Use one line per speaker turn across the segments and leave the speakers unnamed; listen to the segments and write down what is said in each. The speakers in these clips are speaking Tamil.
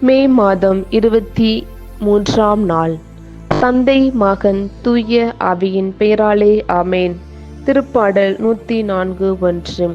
மே மாதம் இருபத்தி மூன்றாம் நாள். தந்தை மகன் தூய அவியின் பெயராலே ஆமேன். திருப்பாடல் நூற்றி நான்கு ஒன்று.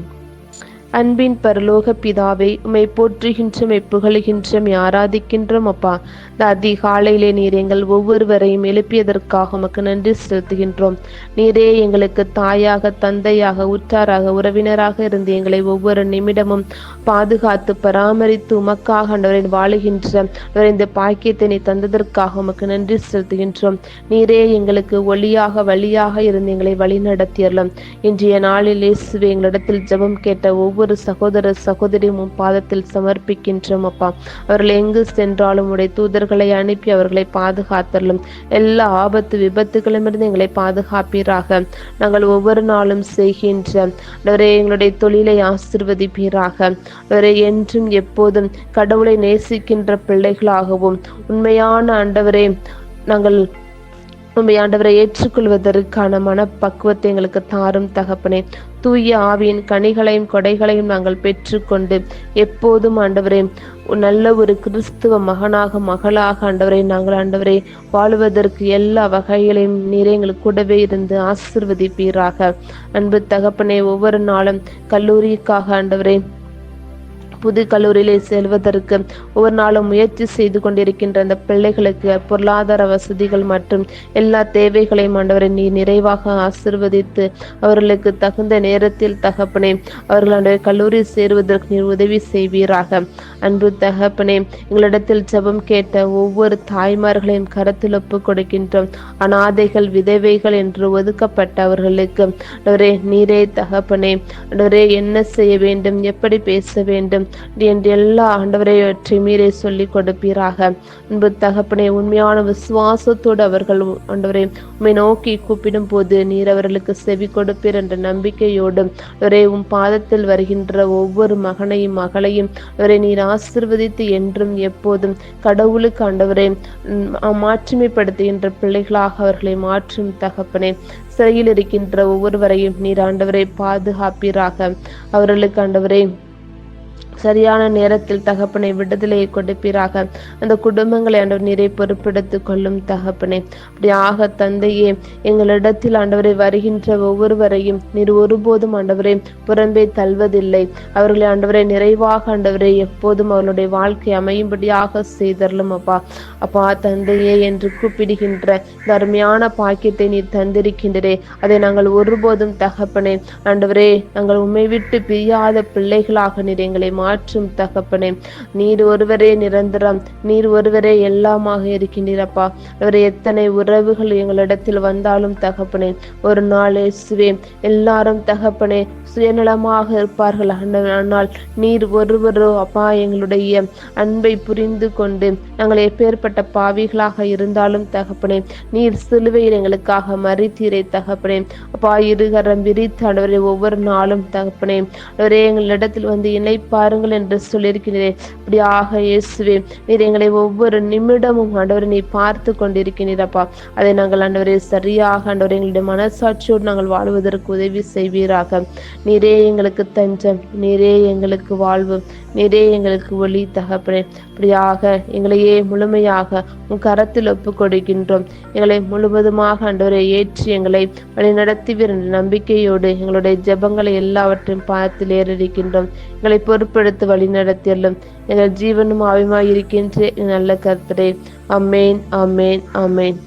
அன்பின் பரலோக பிதாவை உமை போற்றுகின்றோம் புகழுகின்றோம் ஆராதிக்கின்றோம் அப்பா. இந்த அதிகாலையிலே நீர் எங்கள் ஒவ்வொருவரையும் எழுப்பியதற்காக உமக்கு நன்றி செலுத்துகின்றோம். நீரே எங்களுக்கு தாயாக தந்தையாக உற்றாராக உறவினராக இருந்து எங்களை ஒவ்வொரு நிமிடமும் பாதுகாத்து பராமரித்து உமக்காக ஆண்டவரை வாழுகின்ற இந்த பாக்கியத்தை நீ தந்ததற்காக உமக்கு நன்றி செலுத்துகின்றோம். நீரே எங்களுக்கு ஒளியாக வழியாக இருந்து எங்களை வழிநடத்தியறலாம் இன்றைய நாளில் இயேசுவை எங்களிடத்தில் ஜெபம் கேட்ட ஒவ்வொரு சகோதர சகோதரியும் பாதத்தில் சமர்ப்பிக்கின்றோம் அப்பா. அவர்கள் எங்கு சென்றாலும் உடைய தூதர்களை அனுப்பி அவர்களை பாதுகாத்தரலும் எல்லா ஆபத்து விபத்துகளிலிருந்து எங்களை பாதுகாப்பீராக. நாங்கள் ஒவ்வொரு நாளும் செய்கின்ற எங்களுடைய தொழிலை ஆசிர்வதிப்பீராக. அவரை என்றும் எப்போதும் கடவுளை நேசிக்கின்ற பிள்ளைகளாகவும் உண்மையான ஆண்டவரே நாங்கள் உண்மை ஆண்டவரை ஏற்றுக்கொள்வதற்கான மனப்பக்குவத்தை எங்களுக்கு தாரும் தகப்பனே. தூய ஆவியின் கனிகளையும் கொடைகளையும் நாங்கள் பெற்றுக்கொண்டு எப்போதும் ஆண்டவரே நல்ல ஒரு கிறிஸ்துவ மகனாக மகளாக ஆண்டவரை நாங்கள் ஆண்டவரை வாழுவதற்கு எல்லா வகைகளையும் நீரே எங்களுக்கு கூடவே இருந்து ஆசிர்வதிப்பீராக. அன்பு தகப்பனே ஒவ்வொரு நாளும் கல்லூரிக்காக ஆண்டவரே புது கல்லூரியிலே செல்வதற்கு ஒவ்வொரு நாளும் முயற்சி செய்து கொண்டிருக்கின்ற அந்த பிள்ளைகளுக்கு பொருளாதார வசதிகள் மற்றும் எல்லா தேவைகளையும் ஆண்டவரை நீ நிறைவாக ஆசிர்வதித்து அவர்களுக்கு தகுந்த நேரத்தில் தகப்பனே அவர்கள் ஆண்டவரை கல்லூரி சேருவதற்கு நீர் உதவி செய்வீராக. அன்பு தகப்பனே எங்களிடத்தில் ஜெபம் கேட்ட ஒவ்வொரு தாய்மார்களையும் கருத்தில் ஒப்பு கொடுக்கின்றோம். அனாதைகள் விதவைகள் என்று ஒதுக்கப்பட்ட அவர்களுக்கு நீரே தகப்பனே ஆண்டவரே என்ன செய்ய வேண்டும் எப்படி பேச வேண்டும் என்று எல்லா ஆண்டவரையற்றி மீறே சொல்லி கொடுப்பீராக. அன்பு தகப்பனே உண்மையான விசுவாசத்தோடு அவர்கள் ஆண்டவரை உண்மை நோக்கி கூப்பிடும் போது நீர் அவர்களுக்கு செவி கொடுப்பீர் என்ற நம்பிக்கையோடு அவரே உம் பாதத்தில் வருகின்ற ஒவ்வொரு மகனையும் மகளையும் அவரை நீர் ஆசிர்வதித்து என்றும் எப்போதும் கடவுளுக்கு ஆண்டவரை உம், பிள்ளைகளாக அவர்களை மாற்றும் தகப்பனே. சிறையில் இருக்கின்ற ஒவ்வொருவரையும் நீர் ஆண்டவரை பாதுகாப்பீராக. அவர்களுக்கு ஆண்டவரை சரியான நேரத்தில் தகப்பனை விடுதலையை கொடுப்பீராக. அந்த குடும்பங்களை ஆண்டவர் நீரை பொறுப்பெடுத்துக் கொள்ளும் தகப்பனே. அப்படியாக தந்தையே எங்களிடத்தில் ஆண்டவரை வருகின்ற ஒவ்வொருவரையும் நீர் ஒருபோதும் ஆண்டவரை புறம்பே தள்ளுவதில்லை. அவர்களை ஆண்டவரை நிறைவாக ஆண்டவரை எப்போதும் அவர்களுடைய வாழ்க்கை அமையும்படியாக செய்தரலும் அப்பா. அப்பா தந்தையே என்று கூப்பிடுகின்ற இந்த அருமையான பாக்கியத்தை நீர் தந்திருக்கின்றே அதை நாங்கள் ஒருபோதும் தகப்பனே ஆண்டவரே நாங்கள் உண்மை விட்டு பிரியாத பிள்ளைகளாக நீர் எங்களை மாற்றும் தகப்பனே. நீர் ஒருவரே நிரந்தரம். நீர் ஒருவரே எல்லாமாக இருக்கின்றீரப்பா. அவர் எத்தனை உறவுகள் எங்களிடத்தில் வந்தாலும் தகப்பனே. ஒரு நாள் இயேசுவே எல்லாரும் தகப்பனே சுயநலமாக இருப்பார்கள். ஆனால் நீர் ஒருவரோ அப்பா எங்களுடைய அன்பை புரிந்து கொண்டு நாங்கள் எப்பேற்பட்ட பாவிகளாக இருந்தாலும் தகப்பனே நீர் சிலுவையில் எங்களுக்காக மறித்தீரை தகப்பனே. அப்பா இருகரம் விரித்து ஆண்டவரே ஒவ்வொரு நாளும் தகப்பனே அவரே எங்களிடத்தில் வந்து இணைப்பாரு பாருங்கள் என்று சொல்லியிருக்கிறேன் அப்படியாக இயேசுவே நீர் எங்களை ஒவ்வொரு நிமிடமும் ஆண்டவரை நீ பார்த்து கொண்டிருக்கிறீரப்பா அதை நாங்கள் ஆண்டவரே சரியாக ஆண்டவர் எங்களுடைய மனசாட்சியோடு நாங்கள் வாழ்வதற்கு உதவி செய்வீராக. நீரே எங்களுக்கு தஞ்சம் நீரே எங்களுக்கு வாழ்வு நீரே எங்களுக்கு ஒளி தகப்பனே. அப்படியாக எங்களையே முழுமையாக உன் கரத்தில் ஒப்பு கொடுக்கின்றோம் எங்களை முழுவதுமாக ஆண்டவரை ஏற்றி எங்களை வழிநடத்துவீர் என்ற நம்பிக்கையோடு எங்களுடைய ஜெபங்களை எல்லாவற்றையும் பார்த்து ஏறிருக்கின்றோம் எங்களை பொறுப்பெடுத்து வழிநடத்தியல்லும் எங்கள் ஜீவனும் ஆவியுமாய் இருக்கின்ற நல்ல கர்த்தரே. அமேன் அமேன் அமேன்